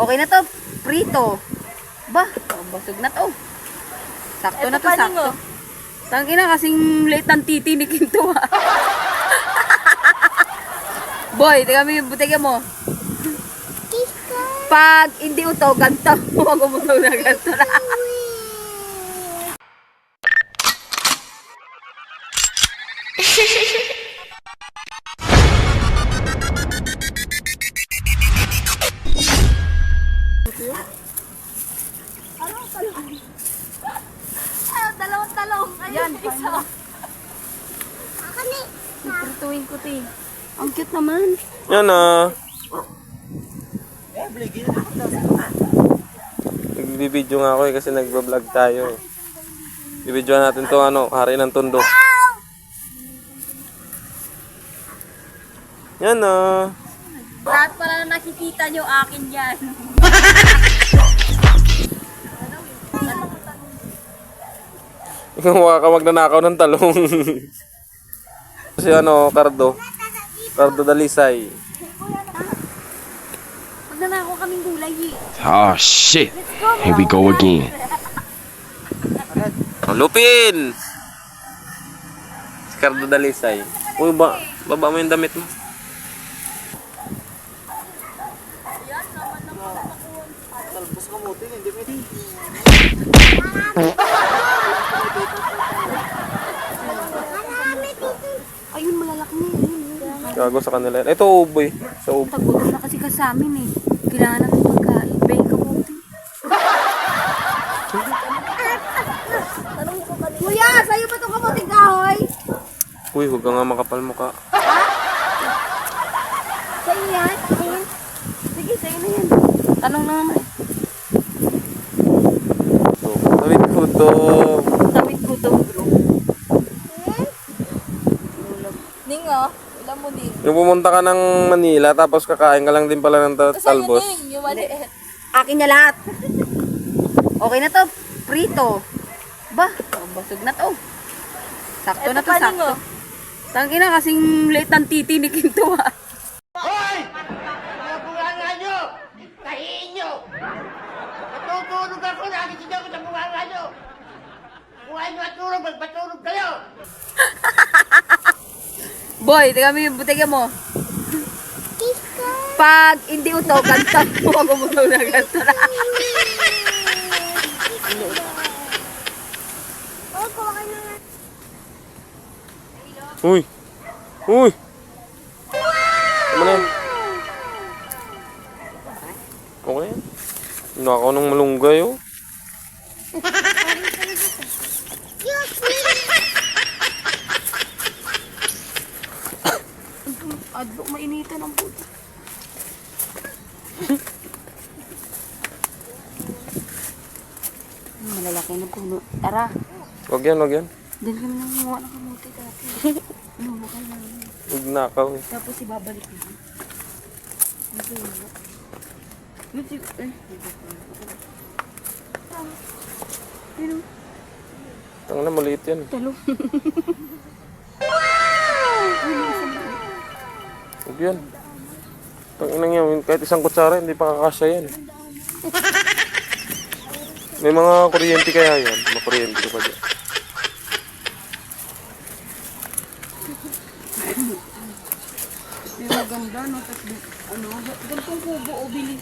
Okay na to. Prito. Ba, basog na to. Sakto na to, sakto. Tangina kasing late ng titi ni Kinto ah. Boy, teka mo yung butega mo. Pag hindi uto, ganto. Huwag umutog na ganto na. Ah, Prituin ko, ti. Ang cute naman. Yan ah. Nagbibideo nga ako eh kasi nagbablog tayo eh. Bibidyoan natin to ano, hari ng tundo. Yan ah. Lahat pala na nakikita nyo akin yan. Ikaw mukha ka magnanakaw ng talong. kasi ano, Cardo. Cardo Dalisay. Magnanakaw kaming gulay eh. Oh shit. Here we go again. Oh, Lupin! Si Cardo Dalisay. Uy, ba, baba mo yung damit mo. Ayun, malalaki na yun. Gago sa kanila. Ito, uboy. Sa ubo. Tagutom na kasi ka sa amin eh. Kailangan natin pagkain. Bayin ka po. Kuya, sa'yo ba itong kamuting kahoy? Uy, huwag ka nga makapal mukha. Sa'yo yan? Ayun. Sige, sa'yo na yan. Tanong na naman eh. So, tawid ko to. Tawid ko to, bro. Ningo, ilan mo din? Yung pumunta ka ng Manila, tapos kakain ka lang din pala ng ta- talbos. Ning, yung maliit. Akin niya lahat. Okay na to. Prito. Ba, basog na to. Sakto Ito na to, pa, sakto. Ningo. Tangina kasing late ng titi ni Kinto ah. Bunganga nyo! Tahiin nyo! Natutulog ako, nakikita ko sa bunganga nyo! Ayaw nyo matulog, magpatulog kayo! Boy, teka mo yung butega mo. Pag hindi uto, ganto. Huwag umutog na ganto na. Uy! Uy! Ano na yan? Okay. Nakaw ng malunggay oh. Adbo, mainitan ang puto. Malalaki na puno. Tara, Wag yan, wag yan. din kami nangunguha ng kamuti dati. Ano mo kayo Huwag nakaw eh. Tapos ibabalik na. Dito yun. Yun si... Eh. Pero, Tanga na, maliit yan. talo. Huwag yan. Tanginang yan, kahit isang kutsara, hindi pa kakasya yan. May mga kuryente kaya yan. Makuryente pa dyan. Pero maganda, no? Tapos, ano, gantong kubo o bilis.